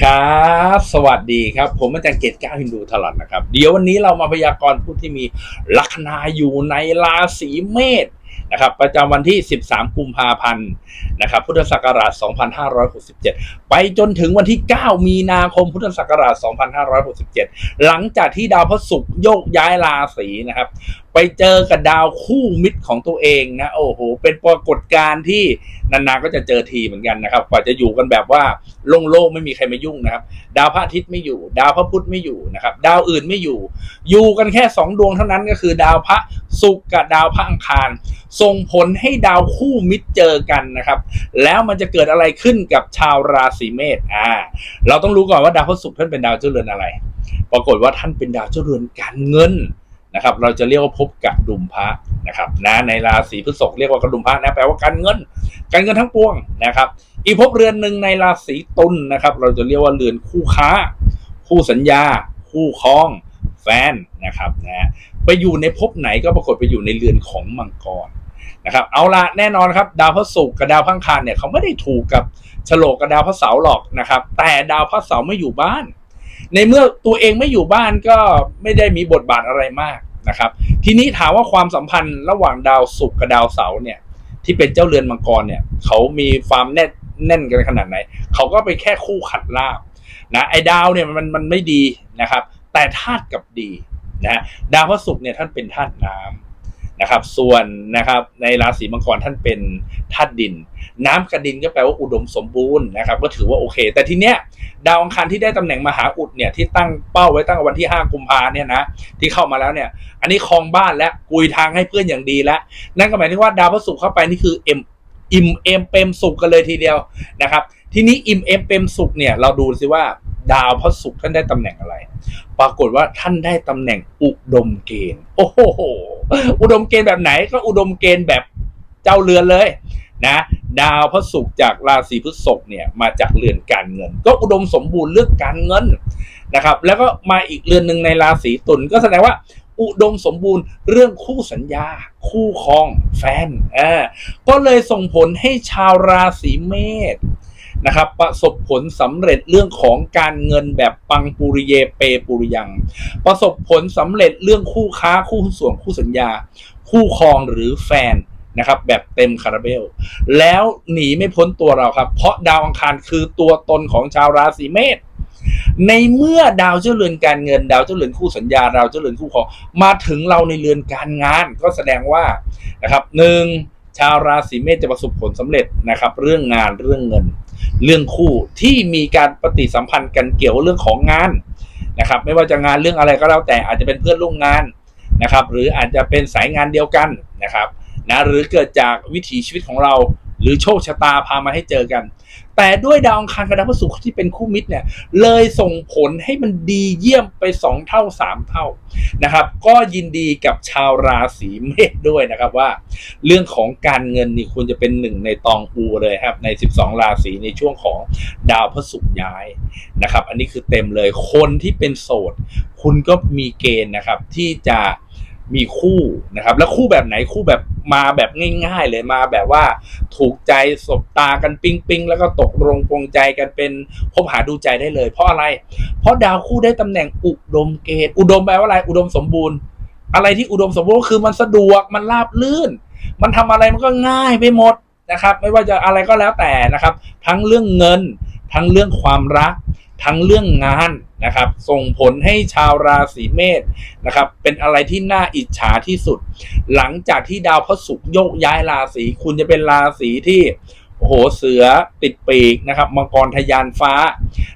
ครับ สวัสดีครับ ผมอาจารย์เกตก้าฮินดูถลัดนะครับ เดี๋ยววันนี้เรามาพยากรณ์ผู้ที่มีลัคนาอยู่ในราศีเมษ นะครับ ประจำวันที่ 13 กุมภาพันธ์นะครับ พุทธศักราช 2567 ไปจนถึงวันที่ 9 มีนาคม พุทธศักราช 2567 หลังจากที่ดาวพระศุกร์โยกย้ายราศีนะครับ ไปเจอกับดาวคู่มิตรของตัวเองนะ โอ้โห เป็นปรากฏการณ์ที่นานๆก็จะเจอทีเหมือนกันนะครับ กว่าจะอยู่กันแบบว่าโล่งๆไม่มีใครมายุ่งนะครับ ดาวพระอาทิตย์ไม่อยู่ ดาวพระพุธไม่อยู่นะครับ ดาวอื่นไม่อยู่ อยู่กันแค่สองดวงเท่านั้นก็คือดาวพระศุกร์กับดาวพระอังคาร ส่งผลให้ดาวคู่มิตรเจอกันนะครับ แล้วมันจะเกิดอะไรขึ้นกับชาวราศีเมษอ่า เราต้องรู้ก่อนว่าดาวพระศุกร์ท่านเป็นดาวเจ้าเรือนอะไร ปรากฏว่าท่านเป็นดาวเจ้าเรือนการเงินนะครับ เราจะเรียกว่าพบกับดุมพระนะครับนะในราศีพฤษภเรียกว่ากระดุมพระนะแปลว่าการเงิน การเงินทั้งปวงนะครับ อีกภพเรือนหนึ่งในราศีตุลนะครับ เราจะเรียกว่าเรือนคู่ค้า คู่สัญญา คู่ครอง แฟนนะครับนะไปอยู่ในภพไหนก็ปรากฏไปอยู่ในเรือนของมังกรนะครับเอาละแน่นอนครับดาวพระศุกร์กับดาวพังคารเนี่ยเขาไม่ได้ถูกกับฉลกกับดาวพระเสาร์หรอกนะครับ แต่ดาวพระเสาร์ไม่อยู่บ้าน ในเมื่อตัวเองไม่อยู่บ้านก็ไม่ได้มีบทบาทอะไรมากนะครับ ทีนี้ถามว่าความสัมพันธ์ระหว่างดาวศุกร์กับดาวเสาร์เนี่ย ที่เป็นเจ้าเรือนมังกรเนี่ยเขามีความแน่นแน่นกันขนาดไหนเขาก็เป็นแค่คู่ขัดลาบนะไอ้ดาวเนี่ยมันมันไม่ดีนะครับ แต่ธาตุกับดีนะดาวพระศุกร์เนี่ยท่านเป็นธาตุน้ำนะครับ ส่วนนะครับในราศีมังกรท่านเป็นธาตุดิน น้ำกับดินก็แปลว่าอุดมสมบูรณ์นะครับ ก็ถือว่าโอเค แต่ทีเนี้ยดาวอังคารที่ได้ตำแหน่งมหาอุดเนี่ยที่ตั้งเป้าไว้ตั้งวันที่ 5 กุมภาเนี่ยนะที่เข้ามาแล้วเนี่ย อันนี้คลองบ้านและกุยทางให้เพื่อนอย่างดีแล้ว นั่นก็หมายถึงว่าดาวพระศุกร์เข้าไปนี่คือเอ็มอิ่มเอ็มเปมสุขกันเลยทีเดียวนะครับ ทีนี้อิ่มเอ็มเปมสุขเนี่ยเราดูสิว่า ดาวพระศุกร์ท่านได้ตำแหน่งอะไร ปรากฏว่าท่านได้ตำแหน่งอุดมเกณฑ์ โอ้โห อุดมเกณฑ์แบบไหนก็อุดมเกณฑ์แบบเจ้าเรือนเลยนะดาวพระศุกร์จากราศีพฤษภเนี่ยมาจากเรือนการเงิน ก็อุดมสมบูรณ์เรื่องการเงินนะครับ แล้วก็มาอีกเรือนหนึ่งในราศีตุลก็แสดงว่าอุดมสมบูรณ์เรื่องคู่สัญญา คู่ครองแฟนอ่าก็เลยส่งผลให้ชาวราศีเมษ นะครับ ประสบผลสำเร็จเรื่องของการเงินแบบปังปุริเยเปปุริยัง ประสบผลสำเร็จเรื่องคู่ค้าคู่ส่วนคู่สัญญา คู่ครองหรือแฟนนะครับแบบเต็มคาราเบล แล้วหนีไม่พ้นตัวเราครับ เพราะดาวอังคารคือตัวตนของชาวราศีเมษในเมื่อดาวเจ้าเรือนการเงิน ดาวเจ้าเรือนคู่สัญญา ดาวเจ้าเรือนคู่ครองมาถึงเราในเรือนการงาน ก็แสดงว่านะครับหนึ่งชาวราศีเมษจะประสบผลสำเร็จนะครับ เรื่องงานเรื่องเงิน เรื่องคู่ที่มีการปฏิสัมพันธ์กันเกี่ยวเรื่องของงานนะครับ ไม่ว่าจะงานเรื่องอะไรก็แล้วแต่อาจจะเป็นเพื่อนร่วมงานนะครับ หรืออาจจะเป็นสายงานเดียวกันนะครับนะหรือเกิดจากวิถีชีวิตของเรา หรือโชคชะตาพามาให้เจอกัน แต่ด้วยดาวอังคารกับดาวพฤหัสที่เป็นคู่มิตรเนี่ย เลยส่งผลให้มันดีเยี่ยมไป 2 เท่า 3 เท่านะครับ ก็ยินดีกับชาวราศีเมษด้วยนะครับว่า เรื่องของการเงินนี่ควรจะเป็นหนึ่งในตองอูเลยครับใน 12 ราศีในช่วงของดาวพฤหัสย้ายนะครับ อันนี้คือเต็มเลยคนที่เป็นโสด คุณก็มีเกณฑ์นะครับที่จะ มีคู่นะครับ แล้วคู่แบบไหนคู่แบบมาแบบง่ายๆเลยมาแบบว่าถูกใจสบตากันปิ๊งปิงแล้วก็ตกลงปรงใจกันเป็นคบหาดูใจได้เลย เพราะอะไร เพราะดาวคู่ได้ตำแหน่งอุดมเกณฑ์อุดมแปลว่าอะไรอุดมสมบูรณ์ อะไรที่อุดมสมบูรณ์ก็คือมันสะดวกมันราบลื่น มันทำอะไรมันก็ง่ายไปหมดนะครับ ไม่ว่าจะอะไรก็แล้วแต่นะครับ ทั้งเรื่องเงิน ทั้งเรื่องความรัก ทั้งเรื่องงานนะครับ ส่งผลให้ชาวราศีเมษนะครับ เป็นอะไรที่น่าอิจฉาที่สุด หลังจากที่ดาวพระศุกร์โยกย้ายราศีคุณจะเป็นราศีที่โอ้โหเสือติดปีกนะครับมังกรทะยานฟ้า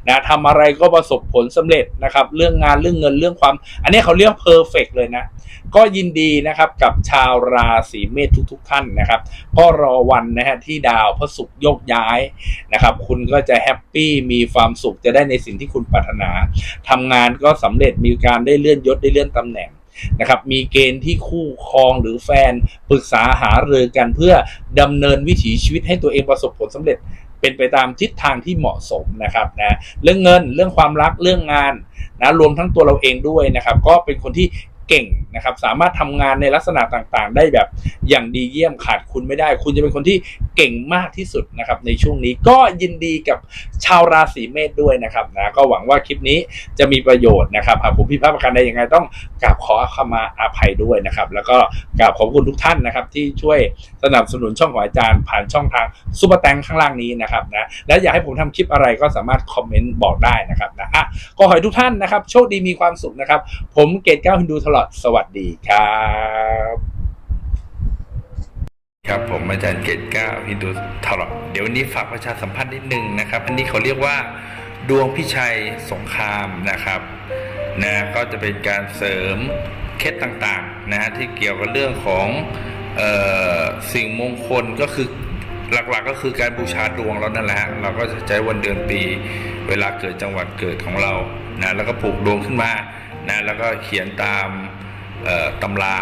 นะทำอะไรก็ประสบผลสำเร็จนะครับ เรื่องงานเรื่องเงินเรื่องความ อันนี้เขาเรียกเพอร์เฟกเลยนะ ก็ยินดีนะครับกับชาวราศีเมษทุก ๆ ท่านนะครับก็รอวันนะฮะที่ดาวพระศุกร์โยกย้ายนะครับ คุณก็จะแฮปปี้มีความสุขจะได้ในสิ่งที่คุณปรารถนาทำงานก็สำเร็จมีการได้เลื่อนยศได้เลื่อนตำแหน่งนะครับมีเกณฑ์ที่คู่ครองหรือแฟนปรึกษาหารือกันเพื่อดำเนินวิถีชีวิตให้ตัวเองประสบผลสำเร็จ เป็นไปตามทิศทางที่เหมาะสมนะครับนะเรื่องเงินเรื่องความรักเรื่องงานนะรวมทั้งตัวเราเองด้วยนะครับ ก็เป็นคนที่ เก่งนะครับ สามารถทำงานในลักษณะต่างๆ ได้แบบอย่างดีเยี่ยมขาดคุณไม่ได้ คุณจะเป็นคนที่เก่งมากที่สุดนะครับในช่วงนี้ก็ยินดีกับชาวราศีเมษด้วยนะครับนะก็หวังว่าคลิปนี้จะมีประโยชน์นะครับหากผมผิดพลาดประการใดยังไงต้องกราบขอขมาอาภัยด้วยนะครับ แล้วก็กราบขอบคุณทุกท่านนะครับ ที่ช่วยสนับสนุนช่องของอาจารย์ ผ่านช่องทางซูเปอร์แตงข้างล่างนี้นะครับนะและอยากให้ผมทำคลิปอะไรก็สามารถคอมเมนต์บอกได้นะครับนะอะก็ขอให้ทุกท่านนะครับ โชคดีมีความสุขนะครับ ผมเกตเก้าฮินดูตลอดสวัสดีครับ ครับ ผมอาจารย์เกตเก้าฮินดูตลอเดี๋ยววันนี้ฝากประชาสัมพันธ์นิดนึงนะครับ อันนี้เขาเรียกว่าดวงพิชัยสงครามนะครับนะก็จะเป็นการเสริมเคล็ดต่างๆนะฮะที่เกี่ยวกับเรื่องของออสิ่งมงคลก็คือหลักๆก็คือการบูชาดวงแล้วนั่นแหละเราก็จะใช้วันเดือนปี เวลาเกิดจังหวัดเกิดของเรานะแล้วก็ผูกดวงขึ้นมานะแล้วก็เขียนตามตำรา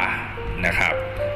นะครับ